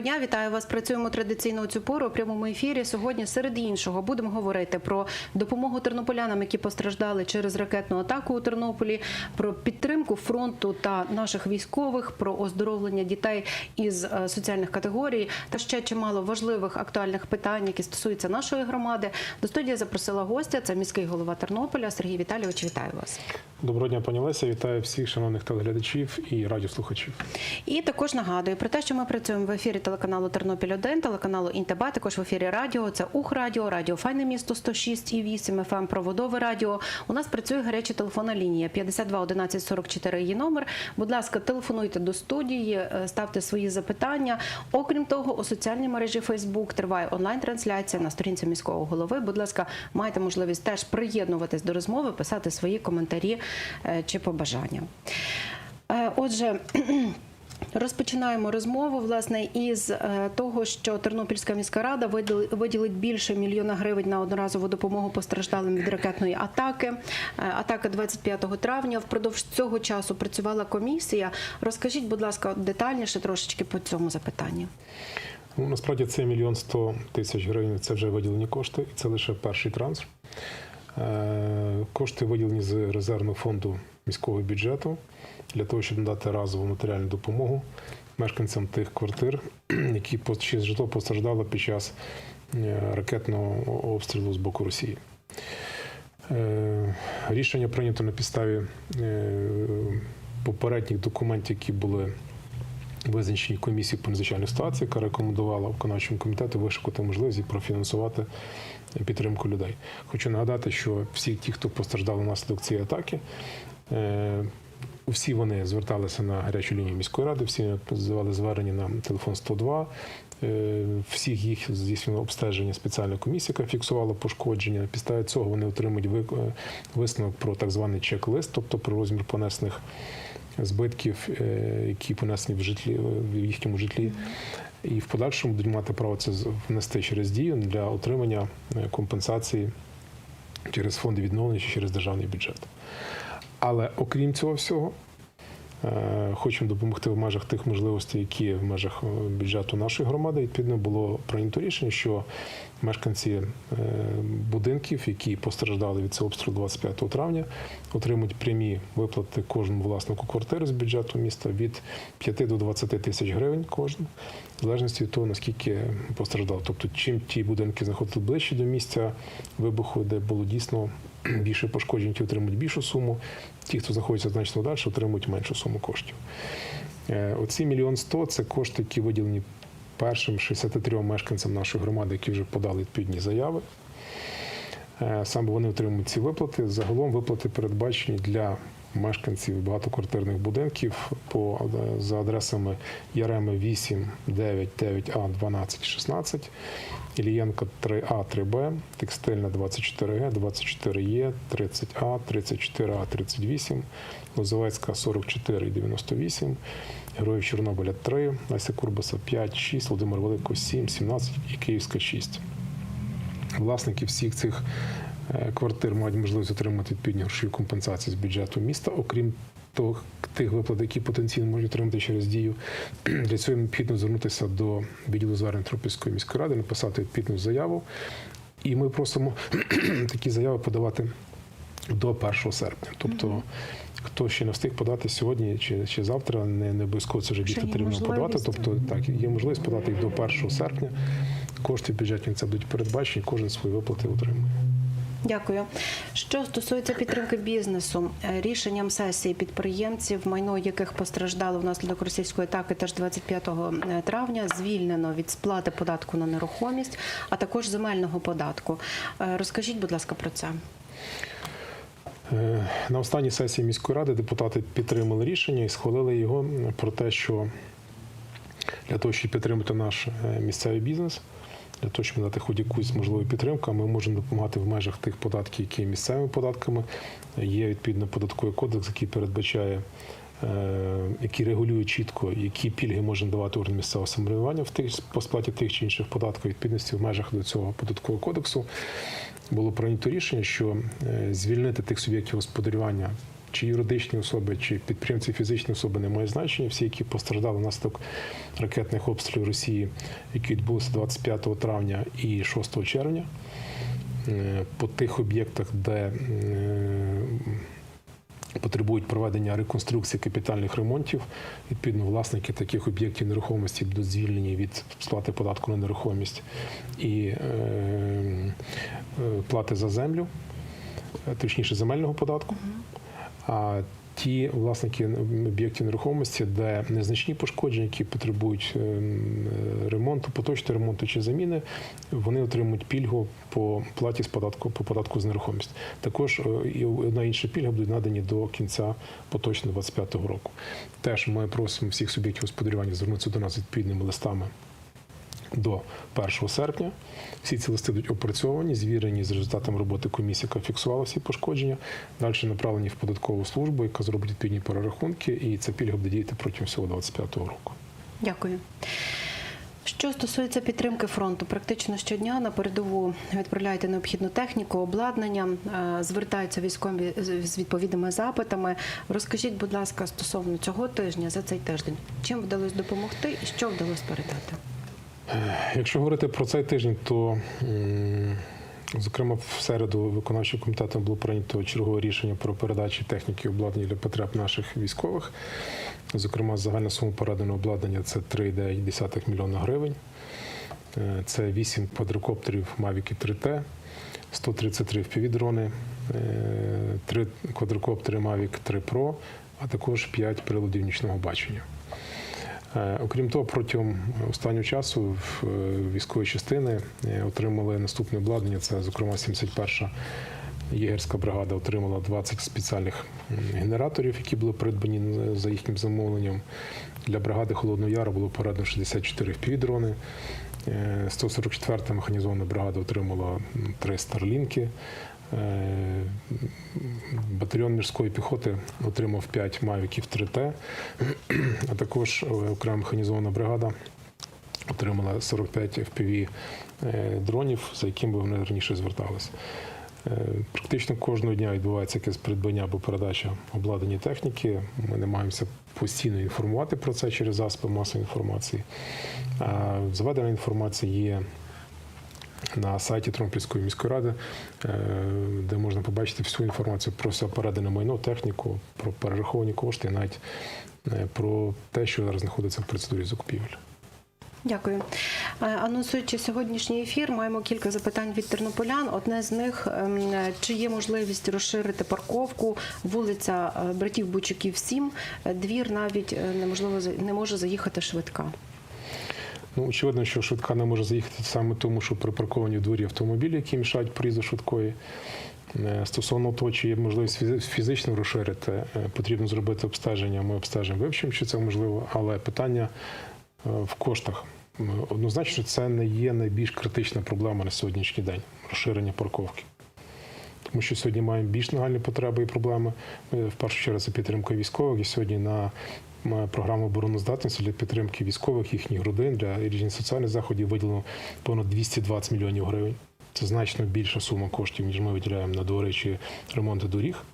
Доброго дня, вітаю вас. Працюємо традиційно у цю пору у прямому ефірі. Сьогодні, серед іншого, будемо говорити про допомогу тернополянам, які постраждали через ракетну атаку у Тернополі, про підтримку фронту та наших військових, про оздоровлення дітей із е, соціальних категорій та ще чимало важливих актуальних питань, які стосуються нашої громади. До студії запросила гостя. Це міський голова Тернополя Сергій Віталійович. Вітаю вас. Доброго дня, пані Леся. Вітаю всіх шановних телеглядачів і радіослухачів. І також нагадую про те, що ми працюємо в ефірі телеканалу Тернопіль 1 телеканалу Інтеба, також в ефірі радіо. Це Ух Радіо, Радіо Файне місто 106 і 8 ФМ, Проводове Радіо. У нас працює гаряча телефонна лінія 52 11 44 її номер. Будь ласка, телефонуйте до студії, е, ставте свої запитання. Окрім того, у соціальній мережі Facebook триває онлайн-трансляція на сторінці міського голови. Будь ласка, маєте можливість теж приєднуватись до розмови, писати свої коментарі е, чи побажання. Е, Отже. Розпочинаємо розмову власне із е, того, що Тернопільська міська рада виділить більше мільйона гривень на одноразову допомогу постраждалим від ракетної атаки. Е, Атака 25 травня. Впродовж цього часу працювала комісія. Розкажіть, будь ласка, детальніше трошечки по цьому запитанню. Ну, насправді це мільйон сто тисяч гривень. Це вже виділені кошти, і це лише перший трансфер. Е, Кошти виділені з резервного фонду міського бюджету для того, щоб надати разову матеріальну допомогу мешканцям тих квартир, які житло постраждало під час е, ракетного обстрілу з боку Росії. Е, Рішення прийнято на підставі е, попередніх документів, які були визначені комісії по надзвичайних ситуацій, яка рекомендувала виконавчому комітету вишукати можливість профінансувати підтримку людей. Хочу нагадати, що всі ті, хто постраждали внаслідок цієї атаки, всі вони зверталися на гарячу лінію міської ради, всі здавали звернення на телефон 102. Е, Всіх їх здійснено обстеження спеціальна комісія, яка фіксувала пошкодження. Підставі цього вони отримують е, висновок про так званий чек-лист, тобто про розмір понесених збитків, е, які понесені в житлі в їхньому житлі. І в подальшому будуть мати право це внести через дію для отримання е, компенсації через фонди відновлення чи через державний бюджет. Але окрім цього всього, е, хочемо допомогти в межах тих можливостей, які в межах е, бюджету нашої громади. Відповідно, було прийнято рішення, що мешканці е, будинків, які постраждали від цього обстрілу 25 травня, отримують прямі виплати кожному власнику квартири з бюджету міста від 5 до 20 тисяч гривень кожен, в залежності від того, наскільки постраждав. Тобто, чим ті будинки знаходились ближче до місця вибуху, де було дійсно більше пошкоджень, ті отримують більшу суму. Ті, хто знаходиться значно далі, отримують меншу суму коштів. Е, Оці мільйон сто це кошти, які виділені першим 63 мешканцям нашої громади, які вже подали відповідні заяви. Е, Саме вони отримують ці виплати. Загалом виплати передбачені для мешканців багатоквартирних будинків по, е, за адресами Яреми 8, 9, 9А, 12, 16, Ілієнка 3А, 3Б, Текстильна 24Г, 24Е, 30А, 34А, 38, Лозовецька 44 і 98, Героїв Чорнобиля 3, Леся Курбаса 5, 6, Володимир Великого 7, 17 і Київська 6 власники всіх цих квартир мають можливість отримати відповідні грошові компенсації з бюджету міста, окрім того, тих виплат, які потенційно можуть отримати через дію. Для цього необхідно звернутися до відділу звернень Тропільської міської ради, написати відповідну заяву. І ми просимо такі заяви подавати до 1 серпня. Тобто, хто ще не встиг подати сьогодні чи, чи завтра, не, не обов'язково це вже є потрібно подавати. Тобто, так, є можливість подати їх до 1 серпня. Кошти в бюджеті це будуть передбачені, кожен свої виплати отримує. Дякую. Що стосується підтримки бізнесу, е, рішенням сесії підприємців, майно яких постраждало внаслідок російської атаки, теж 25 травня, звільнено від сплати податку на нерухомість, а також земельного податку. Е, Розкажіть, будь ласка, про це. Е, На останній сесії міської ради депутати підтримали рішення і схвалили його про те, що для того, щоб підтримати наш е, місцевий бізнес, для того, щоб надати хоч якусь можливу підтримку, ми можемо допомагати в межах тих податків, які є місцевими податками. Є відповідно податковий кодекс, який передбачає. е, Які регулюють чітко, які пільги може давати орган місцевого самоврядування в тих по сплаті тих чи інших податків відповідності в межах до цього податкового кодексу було прийнято рішення, що е, звільнити тих суб'єктів господарювання чи юридичні особи, чи підприємці фізичні особи не має значення. Всі, які постраждали внаслідок ракетних обстрілів Росії, які відбулися 25 травня і 6 червня. Е, По тих об'єктах, де е, потребують проведення реконструкції капітальних ремонтів. Відповідно, власники таких об'єктів нерухомості будуть звільнені від сплати податку на нерухомість і е, плати за землю, точніше земельного податку. Ті власники об'єктів нерухомості, де незначні пошкодження, які потребують е, ремонту, поточного ремонту чи заміни, вони отримують пільгу по платі з податку по податку з нерухомість. Також е, і одна інша пільга будуть надані до кінця поточного 25 року. Теж ми просимо всіх суб'єктів господарювання звернутися до нас відповідними листами до 1 серпня. Всі ці листи будуть опрацьовані, звірені з результатами роботи комісії, яка фіксувала всі пошкодження. Далі направлені в податкову службу, яка зробить відповідні перерахунки, і ця пільга буде діяти протягом всього 25 року. Дякую. Що стосується підтримки фронту, практично щодня на передову відправляєте необхідну техніку, обладнання, е, звертаються військові з відповідними запитами. Розкажіть, будь ласка, стосовно цього тижня за цей тиждень, чим вдалося допомогти і що вдалося передати? Якщо говорити про цей тиждень, то зокрема в середу виконавчим комітетом було прийнято чергове рішення про передачу техніки обладнання для потреб наших військових. Зокрема, загальна сума переданого обладнання це 3,9 мільйона гривень. Е, Це 8 квадрокоптерів Mavic 3T, 133 FPV-дрони, 3 квадрокоптери Mavic 3 Pro, а також 5 приладів нічного бачення. Е, Окрім того, протягом останнього часу е, військові частини е, отримали наступне обладнання. Це, зокрема, 71-ша єгерська бригада отримала 20 спеціальних генераторів, які були придбані за їхнім замовленням. Для бригади Холодного Яру було передано 64 FPV-дрони. Е, 144-та механізована бригада отримала 3 старлінки. Е, Батальйон міської піхоти отримав 5 мавіків 3Т, а також е, окрема механізована бригада отримала 45 FPV е, дронів, за якими вони раніше зверталися. Практично кожного дня відбувається якесь придбання або передача обладнання техніки. Ми намагаємося постійно інформувати про це через засоби масової інформації. А Заведена інформація є на сайті Тромпільської міської ради, е, де можна побачити всю інформацію про все передане майно, техніку, про перераховані кошти, навіть е, про те, що зараз знаходиться в процедурі закупівель. Дякую. Е, Анонсуючи сьогоднішній ефір, маємо кілька запитань від тернополян. Одне з них ем, чи є можливість розширити парковку, вулиця братів Бучуків 7, е, двір навіть неможливо не може заїхати швидка. Ну, очевидно, що швидка не може заїхати саме тому, що припарковані в дворі автомобілі, які мішають проїзду швидкої. Е, Стосовно того, чи є можливість фізично розширити, е, потрібно зробити обстеження. Ми обстежимо, вивчимо, чи це можливо, але питання е, в коштах. Однозначно, це не є найбільш критична проблема на сьогоднішній день розширення парковки. Тому що сьогодні маємо більш нагальні потреби і проблеми. Ми в першу чергу це підтримка військових. І сьогодні на програму обороноздатності для підтримки військових, їхніх родин, для різних соціальних заходів виділено понад 220 мільйонів гривень. Це значно більша сума коштів, ніж ми виділяємо на двори чи ремонти доріг.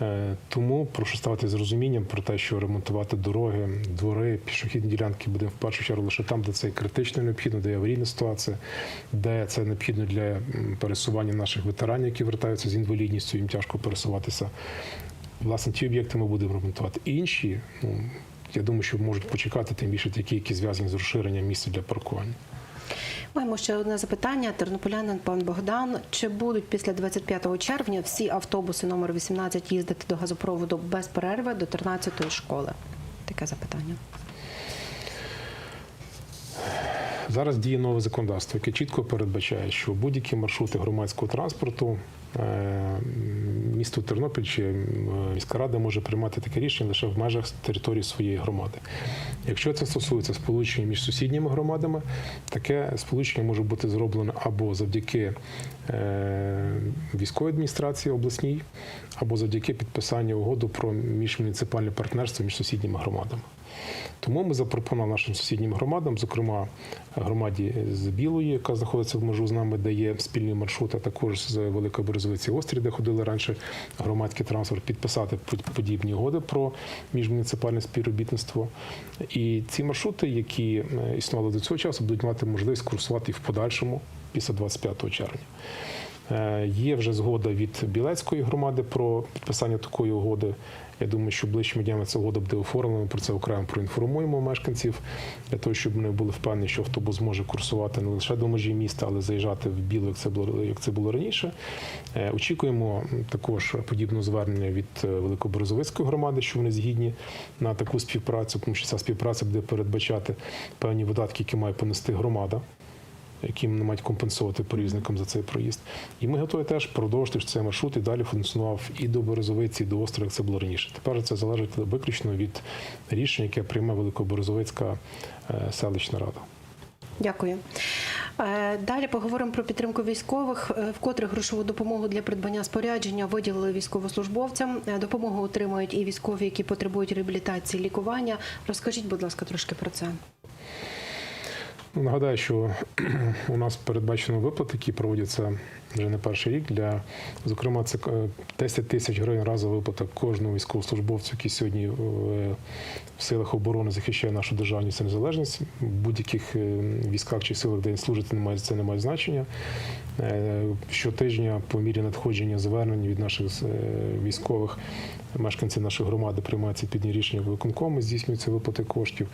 Е, Тому прошу ставити з розумінням про те, що ремонтувати дороги, двори, пішохідні ділянки будемо в першу чергу лише там, де це критично необхідно, де є аварійна ситуація, де це необхідно для пересування наших ветеранів, які вертаються з інвалідністю, їм тяжко пересуватися. Власне, ті об'єкти ми будемо ремонтувати. Інші, ну я думаю, що можуть почекати, тим більше такі, які зв'язані з розширенням місця для паркування. Маємо ще одне запитання. Тернополянин пан Богдан. Чи будуть після 25 червня всі автобуси номер 18 їздити до газопроводу без перерви до 13-ї школи? Таке запитання. Зараз діє нове законодавство, яке чітко передбачає, що будь-які маршрути громадського транспорту місто Тернопіль чи е, міська рада може приймати таке рішення лише в межах території своєї громади. Якщо це стосується сполучення між сусідніми громадами, таке сполучення може бути зроблено або завдяки е, військовій адміністрації обласній або завдяки підписанню угоду про міжмуніципальне партнерство між сусідніми громадами. Тому ми запропонували нашим сусіднім громадам, зокрема громаді з Білої, яка знаходиться в межу з нами, де є спільний маршрут, а також з Великої Березовиці Острів, де ходили раніше громадський транспорт, підписати подібні угоди про міжмуніципальне співробітництво. І ці маршрути, які е, існували до цього часу, будуть мати можливість курсувати і в подальшому після 25 червня. Е, Є вже згода від Білецької громади про підписання такої угоди. Я думаю, що ближчими днями ця угода буде оформлена. Про це окремо проінформуємо мешканців для того, щоб вони були впевнені, що автобус зможе курсувати не лише до межі міста, але заїжджати в біло, як це було як це було раніше. Е, Очікуємо також подібне звернення від е, Великоберезовицької громади, що вони згідні на таку співпрацю, тому що ця співпраця буде передбачати певні видатки, які має понести громада яким не мають компенсувати перевізникам за цей проїзд. І ми готові теж продовжити цей маршрут і далі функціонував і до Березовиці, і до острова, як це було раніше. Тепер це залежить виключно від рішення, яке прийме Великоберезовицька е, селищна рада. Дякую. Е, Далі поговоримо про підтримку військових. Е, Вкотре грошову допомогу для придбання спорядження виділили військовослужбовцям. Допомогу отримують і військові, які потребують реабілітації, лікування. Розкажіть, будь ласка, трошки про це. Нагадаю, що у нас передбачено виплати, які проводяться вже не перший рік. Для зокрема, це е, 10 тисяч гривень разова виплата кожному військовослужбовцю, який сьогодні в в силах оборони захищає нашу державність і незалежність. В будь-яких е, військах чи силах, де він служить, немає це не має значення. Е, Щотижня, по мірі надходження звернень від наших е, військових мешканці нашої громади приймаються відповідні рішення виконкому, здійснюються виплати коштів.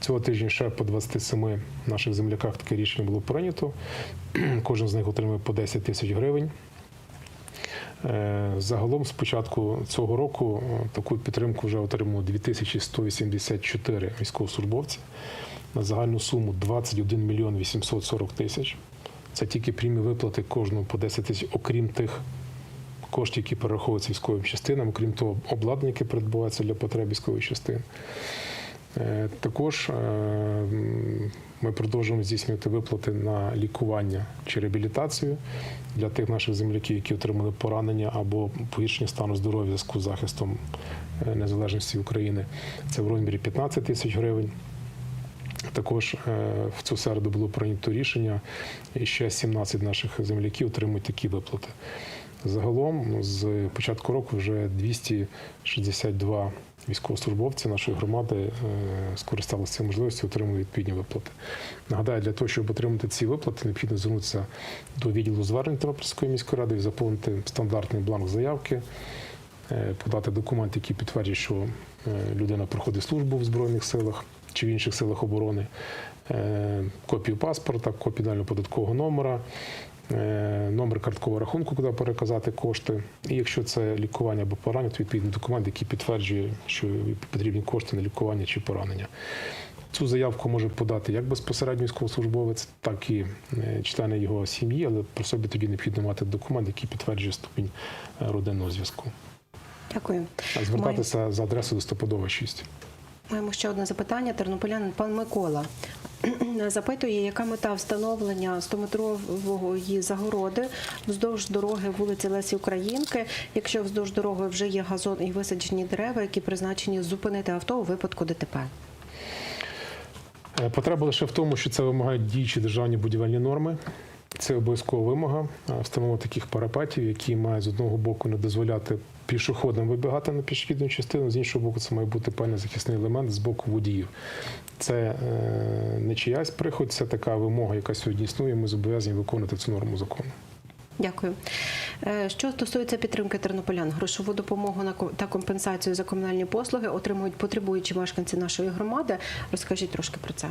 Цього тижня ще по 27 наших земляках таке рішення було прийнято. Кожен з них отримує по 10 тисяч гривень. Е, Загалом з початку цього року е, таку підтримку вже отримало 2184 військовослужбовці на загальну суму 21 мільйон 840 тисяч. Це тільки прямі виплати кожному по 10 тисяч, окрім тих коштів, які перераховуються військовим частинам, окрім того, обладнання, яке передбувається для потреб військових частин. Е, Також е, ми продовжуємо здійснювати виплати на лікування чи реабілітацію для тих наших земляків, які отримали поранення або погіршення стану здоров'я в зв'язку з захистом е, незалежності України. Це в розмірі 15 тисяч гривень. Також в цю середу було прийнято рішення, і ще 17 наших земляків отримують такі виплати. Загалом з початку року вже 262 військовослужбовці нашої громади е, скористалися цією можливістю, отримують відповідні виплати. Нагадаю, для того, щоб отримати ці виплати, необхідно звернутися до відділу звернень Тернопільської міської ради і заповнити стандартний бланк заявки, е, подати документ, який підтверджує, що е, людина проходить службу в Збройних силах чи в інших силах оборони, копію паспорта, копію дальнього податкового номера, номер карткового рахунку, куди переказати кошти. І якщо це лікування або поранення, то відповідний документ, який підтверджує, що потрібні кошти на лікування чи поранення. Цю заявку може подати як безпосередньо військовослужбовець, так і е, члени його сім'ї, але про собі тоді необхідно мати документ, який підтверджує ступінь е, родинного зв'язку. Дякую. А Звертатися за адресою листопадова 6. Маємо ще одне запитання. Тернополянин пан Микола запитує, яка мета встановлення 100-метрової загороди вздовж дороги вулиці Лесі Українки, якщо вздовж дороги вже є газон і висаджені дерева, які призначені зупинити авто у випадку ДТП. Е, Потреба лише в тому, що це вимагають діючі державні будівельні норми. Це обов'язкова вимога е, встановлення таких парапетів, які мають з одного боку не дозволяти пішоходам вибігати на пішохідну частину, з іншого боку, це має бути певний захисний елемент з боку водіїв. Це е, не чиясь приход, це така вимога, яка сьогодні існує. Ми зобов'язані виконувати цю норму закону. Дякую. Е, Що стосується підтримки тернополян, грошову допомогу та компенсацію за комунальні послуги отримують потребуючі мешканці нашої громади. Розкажіть трошки про це.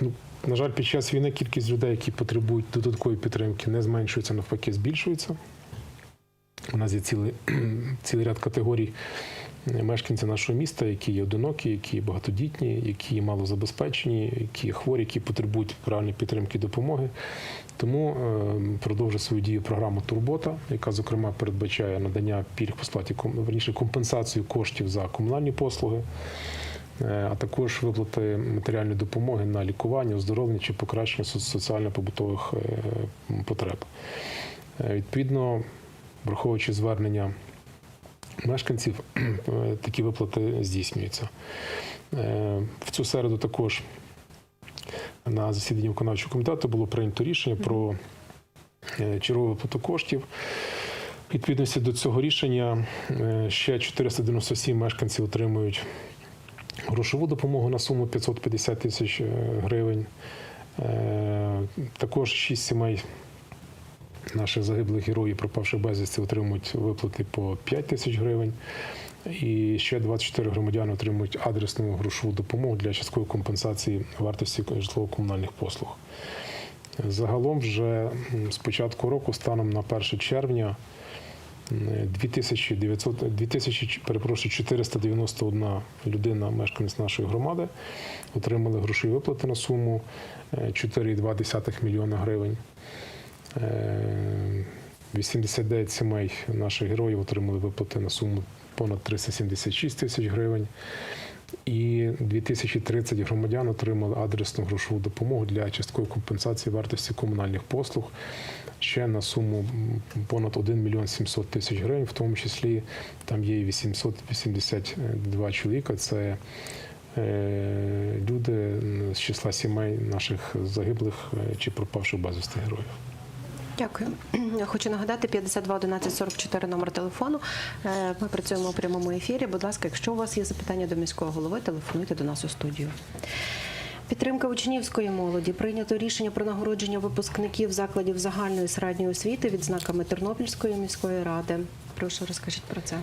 Ну, на жаль, під час війни кількість людей, які потребують додаткової підтримки, не зменшується, навпаки, збільшується. У нас є цілий, цілий ряд категорій мешканців нашого міста, які є одинокі, які є багатодітні, які є малозабезпечені, які є хворі, які потребують правильної підтримки і допомоги. Тому е, продовжує свою дію програма Турбота, яка, зокрема, передбачає надання пільг по сплаті верніше компенсацію коштів за комунальні послуги. Е, а також виплати матеріальної допомоги на лікування, оздоровлення чи покращення соціально-побутових е, потреб. Е, Відповідно, враховуючи звернення мешканців, такі виплати здійснюються. В цю середу також на засіданні виконавчого комітету було прийнято рішення про чергову виплату коштів. Відповідності до цього рішення ще 497 мешканців отримують грошову допомогу на суму 550 тисяч е, гривень. Е, Також 6 сімей наших загиблих героїв, пропавших безвісти, отримують виплати по 5 тисяч гривень. І ще 24 громадяни отримують адресну грошову допомогу для часткової компенсації вартості житлово-комунальних послуг. Загалом вже з початку року, станом на 1 червня, 2900, 2000, перепрошую, 491 людина, мешканець нашої громади, отримали грошові виплати на суму е, 4,2 мільйона гривень. Е, 89 сімей наших героїв отримали виплати на суму понад 376 тисяч гривень. І 2030 громадян отримали адресну грошову допомогу для часткової компенсації вартості комунальних послуг ще на суму понад 1 мільйон 700 тисяч гривень, в тому числі там є і 882 чоловіка. Це е, люди з числа сімей наших загиблих е, чи пропавших безвісти героїв. Дякую. Хочу нагадати 52 11 44 номер телефону. Е, Ми працюємо у прямому ефірі. Будь ласка, якщо у вас є запитання до міського голови, телефонуйте до нас у студію. Підтримка учнівської молоді прийнято рішення про нагородження випускників закладів загальної середньої освіти відзнаками Тернопільської міської ради. Прошу розкажіть про це.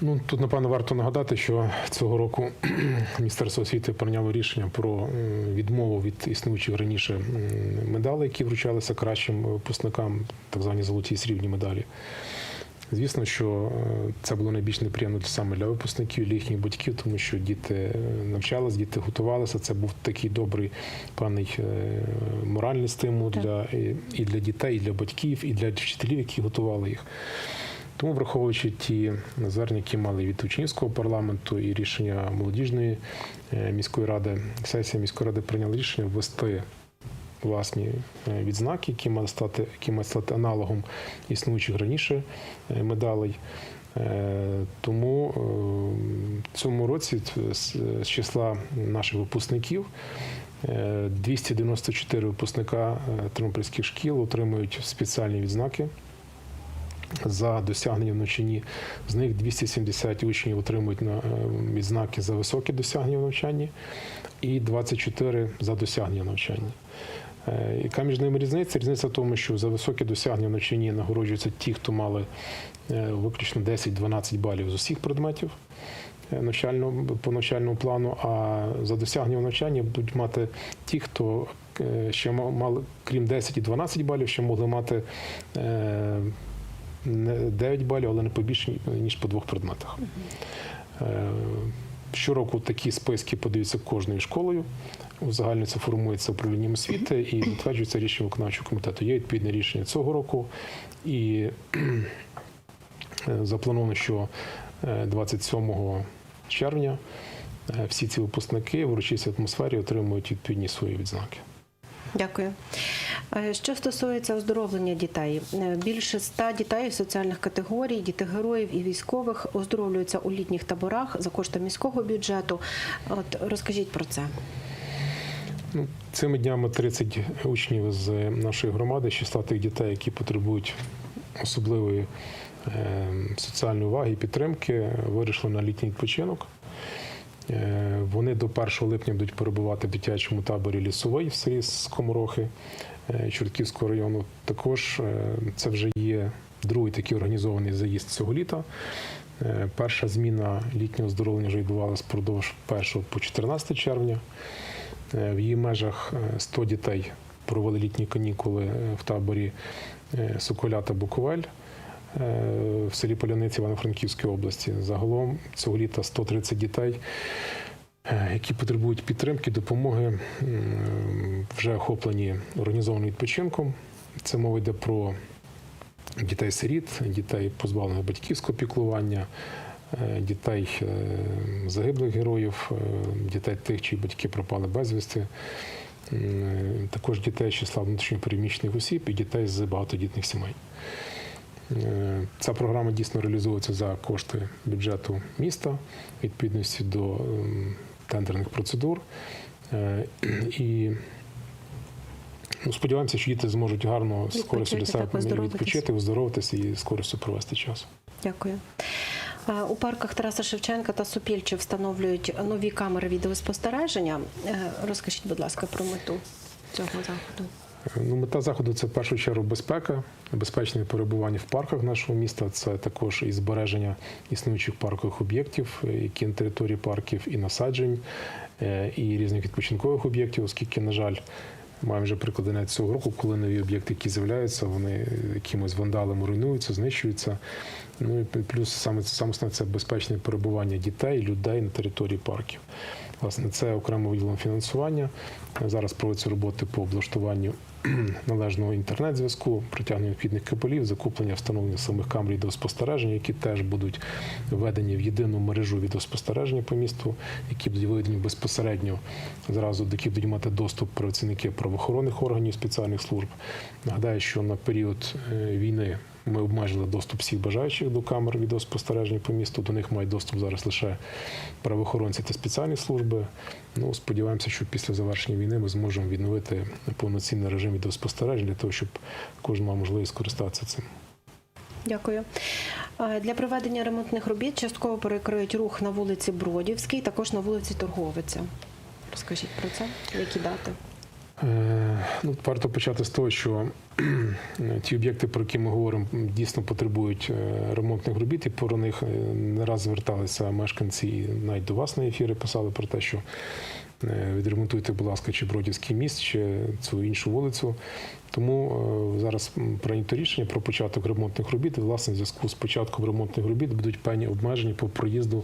Ну тут напевно варто нагадати, що цього року Міністерство освіти прийняло рішення про відмову від існуючих раніше медалей, які вручалися кращим випускникам, так звані золоті і срібні медалі. Звісно, що е, це було найбільш неприємно саме для випускників, для їхніх батьків, тому що діти е, навчалися, діти готувалися. Це був такий добрий певний е, моральний стимул Так. для і- для дітей, і для батьків, і для вчителів, які готували їх. Тому, враховуючи ті звернення, які мали від учнівського парламенту і рішення молодіжної міської ради, сесія міської ради прийняла рішення ввести власні е, відзнаки, які мають стати, які мають стати аналогом існуючих раніше е, медалей. Е, Тому в цьому році з числа наших випускників е, 294 випускника тернопільських шкіл отримують спеціальні відзнаки за досягнення в навчанні. З них 270 учнів отримують на відзнаки за високі досягнення в навчанні і 24 за досягнення. Е, Яка між ними різниця? Різниця в тому, що за високі досягнення в навчанні нагороджуються ті, хто мали е, виключно 10-12 балів з усіх предметів е, навчального, по навчальному плану, а за досягнення в навчанні будуть мати ті, хто е, ще мали, крім 10 і 12 балів, ще могли мати е, не 9 балів, але не побільше, ніж по двох предметах. Е, Щороку такі списки подаються кожною школою. Узагально це формується управлінням освіти і затверджується рішення виконавчого комітету. Є відповідне рішення цього року, і е, заплановано, що е, 27 червня е, всі ці випускники в урочистій атмосфері отримують відповідні свої відзнаки. Дякую. Е, Що стосується оздоровлення дітей, е, більше ста дітей соціальних категорій, дітей героїв і військових оздоровлюються у літніх таборах за кошти міського бюджету. От розкажіть про це. Ну, цими днями 30 учнів з нашої громади, з числа тих дітей, які потребують особливої е, соціальної уваги і підтримки, вирішили на літній відпочинок. Е, Вони до 1 липня будуть перебувати в дитячому таборі лісовий в селі Скоморохи е, Чортківського району. Також е, це вже є другий такий організований заїзд цього літа. Перша зміна літнього оздоровлення вже відбувалася впродовж 1 по 14 червня. Е, В її межах е, 100 дітей провели літні канікули е, в таборі е, Соколята Буковель е, в селі Поляниці Івано-Франківської області. Загалом цього літа 130 дітей, е, які потребують підтримки, допомоги, вже охоплені організованим відпочинком. Це мова йде про дітей-сиріт, дітей позбавлених батьківського піклування, е, дітей е, загиблих героїв, е, дітей тих, чиї батьки пропали безвісти, також дітей з числа внутрішньопереміщених осіб і дітей з багатодітних сімей. Е, Ця програма дійсно реалізується за кошти бюджету міста відповідності до ем, тендерних процедур. Е, І ну, сподіваємося, що діти зможуть гарно з користю для себе відпочити, оздоровитися і з користю провести час. Дякую. Е, У парках Тараса Шевченка та Супільчі встановлюють нові камери відеоспостереження. Е, Розкажіть, будь ласка, про мету цього заходу. Ну, мета заходу це в першу чергу безпека, безпечне перебування в парках нашого міста. Це також і збереження існуючих паркових об'єктів, е, які на території парків, і насаджень, е, і різних відпочинкових об'єктів, оскільки, на жаль, маємо вже приклади навіть цього року, коли нові об'єкти, які з'являються, вони е, якимось вандалами руйнуються, знищуються. Ну і плюс саме саме основне це безпечне перебування дітей, людей на території парків. Власне, це окремо виділено фінансування. Зараз проводяться роботи по облаштуванню належного інтернет-зв'язку, притягнення необхідних кабелів, закуплення встановлення самих камер відеоспостереження, які теж будуть введені в єдину мережу відеоспостереження по місту, які будуть виведені безпосередньо зразу, до яких будуть мати доступ працівники правоохоронних органів спеціальних служб. Нагадаю, що на період е, війни ми обмежили доступ всіх бажаючих до камер відеоспостереження по місту. До них мають доступ зараз лише правоохоронці та спеціальні служби. Ну, сподіваємося, що після завершення війни ми зможемо відновити повноцінний режим відеоспостереження для того, щоб кожен мав можливість скористатися цим. Дякую. Для проведення ремонтних робіт частково перекриють рух на вулиці Бродівській, також на вулиці Торговиця. Розкажіть про це, які дати? Е, Ну, варто почати з того, що ті об'єкти, про які ми говоримо, дійсно потребують е, ремонтних робіт, і про них е, не раз зверталися мешканці, і навіть до вас на ефірі писали про те, що відремонтуйте, будь ласка, чи Бродівський міст, чи цю іншу вулицю. Тому зараз прийнято рішення про початок ремонтних робіт. І, власне, в зв'язку з початком ремонтних робіт будуть певні обмеження по проїзду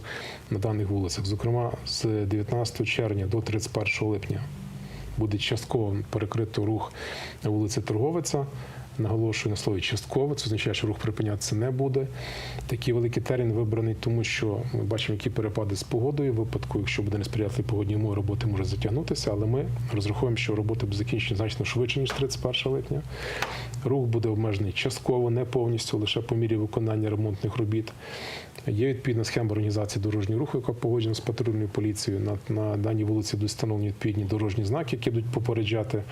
на даних вулицях. Зокрема, з 19 червня до 31 липня буде частково перекрито рух на вулиці Торговиця. Наголошую на слові частково, це означає, що рух припинятися не буде. Такий великий термін вибраний, тому що ми бачимо, які перепади з погодою. В випадку, якщо буде несприятливі погодні умови, роботи може затягнутися, але ми розраховуємо, що роботи будуть закінчені значно швидше, ніж 31 липня. Рух буде обмежений частково, не повністю, лише по мірі виконання ремонтних робіт. Є відповідна схема організації дорожнього руху, яка погоджена з патрульною поліцією. На, на даній вулиці будуть встановлені відповідні дорожні знаки, які будуть попереджати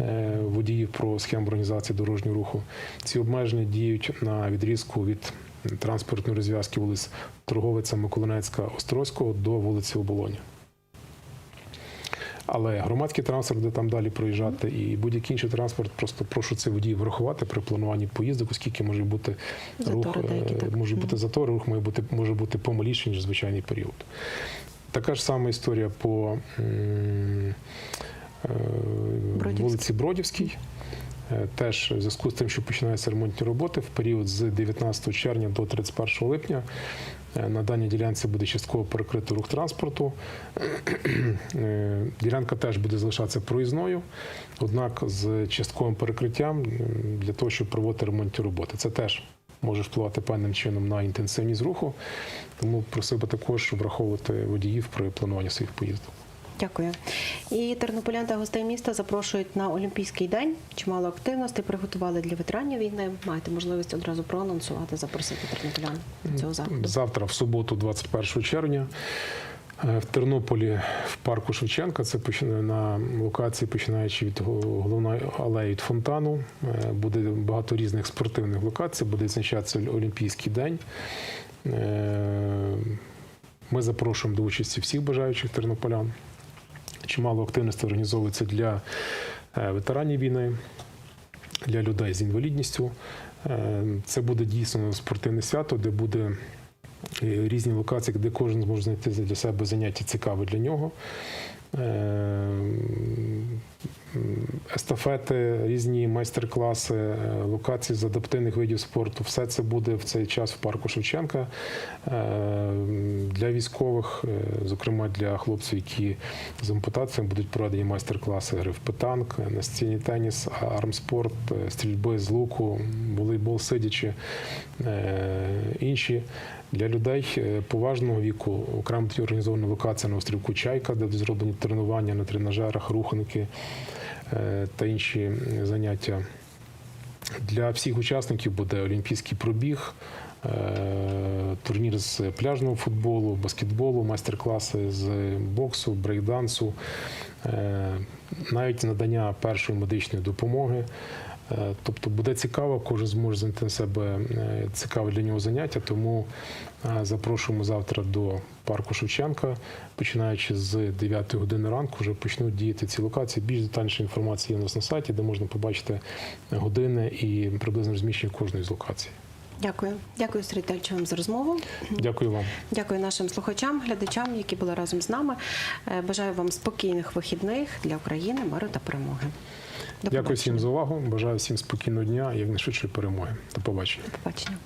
е, водіїв про схему організації дорожнього руху. Ці обмеження діють на відрізку від транспортної розв'язки вулиць Торговиця, Миколинецька, Острозького до вулиці Оболоні. Але громадський транспорт буде там далі проїжджати, і будь-який інший транспорт, просто прошу це водіїв врахувати при плануванні поїздок, оскільки може бути рух, деякі, е, може бути Мгм. затори, рух має бути може бути помаліший, ніж звичайний період. Така ж сама історія по е, вулиці Бродівській. Е, Теж в зв'язку з тим, що починаються ремонтні роботи в період з 19 червня до 31 липня на даній ділянці буде частково перекрито рух транспорту. Е, Ділянка теж буде залишатися проїзною, однак з частковим перекриттям для того, щоб проводити ремонтні роботи. Це теж може впливати певним чином на інтенсивність руху, тому просив би також враховувати водіїв при плануванні своїх поїздок. Дякую. І тернополян та гостей міста запрошують на Олімпійський день. Чимало активностей приготували для ветеранів війни. Маєте можливість одразу проанонсувати, запросити тернополян до цього заходу. Завтра, в суботу, 21 червня, е, в Тернополі в парку Шевченка, це починає на локації, починаючи від головної алеї від фонтану. е, Буде багато різних спортивних локацій, буде відзначатися Олімпійський день. Е, Ми запрошуємо до участі всіх бажаючих тернополян. Чимало активності організовується для е, ветеранів війни, для людей з інвалідністю. Е, Це буде дійсно спортивне свято, де буде різні локації, де кожен зможе знайти для себе заняття цікаве для нього. Е, Естафети, різні майстер-класи, е, локації з адаптивних видів спорту. Все це буде в цей час в парку Шевченка. Е, Для військових, зокрема для хлопців, які з ампутаціями будуть проведені майстер-класи гри в питанк, настільний теніс, армспорт, стрільби з луку, волейбол сидячи, інші. Для людей е, поважного віку окремо організована локація на острівку Чайка, де зроблені тренування на тренажерах, руханки е, та інші заняття. Для всіх учасників буде олімпійський пробіг, е, турнір з пляжного футболу, баскетболу, майстер-класи з боксу, брейкдансу, навіть надання першої медичної допомоги. Е, Тобто буде цікаво, кожен зможе знайти на себе е, цікаве для нього заняття. Тому е, запрошуємо завтра до парку Шевченка. Починаючи з 9 години ранку, вже почнуть діяти ці локації. Більш детальніша інформація є у нас на сайті, де можна побачити години і приблизне розміщення кожної з локацій. Дякую. Дякую, Сергій вам за розмову. Дякую вам. Дякую нашим слухачам, глядачам, які були разом з нами. Бажаю вам спокійних вихідних для України, миру та перемоги. До Дякую всім за увагу. Бажаю всім спокійного дня і якнайшвидшої перемоги. До побачення. До побачення.